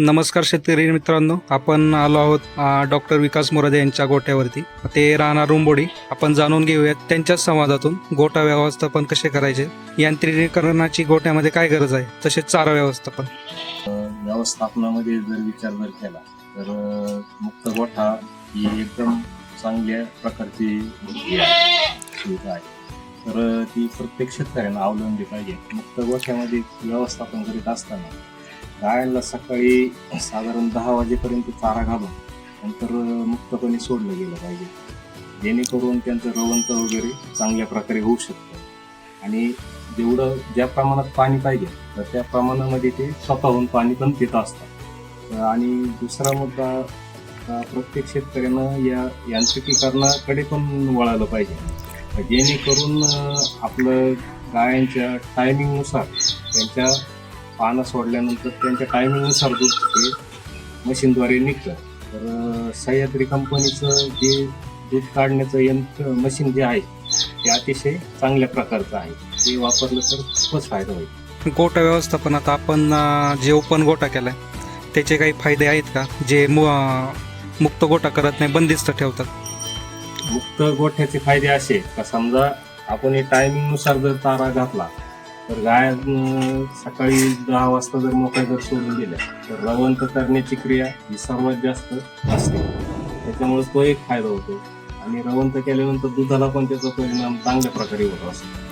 नमस्कार शेतकरी मित्रांनो आपण आलो आहोत डॉक्टर विकास मोरादे यांच्या गोठ्यावरती ते राहणार रुंबोडी. आपण जाणून घेऊयात त्यांच्याच संवादातून गोठा व्यवस्थापन कसे करायचे यांत्रिकीकरणाची गोठ्यामध्ये काय गरज आहे तसेच चारा व्यवस्थापन. व्यवस्थापनामध्ये जर विचार जर केला तर मुक्त गोठा ही एकदम चांगल्या प्रकारची सुविधा आहे. तर ती प्रत्येक शेतकऱ्यांना अवलंबली पाहिजे. मुक्त गोठ्यामध्ये व्यवस्थापन करीत असताना गायला सकाळी साधारण दहा वाजेपर्यंत चारा घालून नंतर मुक्तपणे सोडलं गेलं पाहिजे. जेणेकरून त्यांचं रवंत वगैरे चांगल्या प्रकारे होऊ शकतं. आणि जेवढं ज्या प्रमाणात पाणी पाहिजे तर त्या प्रमाणामध्ये ते स्वतःहून पाणी पण पित असतात. आणि दुसरा मुद्दा प्रत्येक शेतकऱ्यानं या यांत्रिकीकरणाकडे पण वळालं पाहिजे. जेणेकरून आपलं गायांच्या टायमिंगनुसार त्यांच्या पानं सोडल्यानंतर त्यांच्या टायमिंगनुसार दूध ते मशीनद्वारे निघतं. तर सह्याद्री कंपनीचं जे दूध काढण्याचं यंत्र मशीन जे आहे ते अतिशय चांगल्या प्रकारचं आहे. ते वापरलं तर खूपच फायदा होईल. गोठा व्यवस्थापनात आपण जे ओपन गोठा केलाय त्याचे काही फायदे आहेत का? जे मु- मुक्त गोठा करत नाही बंदिस्त ठेवतात. मुक्त गोठ्याचे फायदे असे का? समजा आपण हे टायमिंगनुसार जर चारा घातला तर गाय सकाळी दहा वाजता जर मोकळ्या जर सोडून दिल्या तर रवंत करण्याची क्रिया ही सर्वात जास्त असते. त्याच्यामुळे तो एक फायदा होतो. आणि रवंत केल्यानंतर दुधाला पण त्याचा परिणाम चांगल्या प्रकारे होत असतो.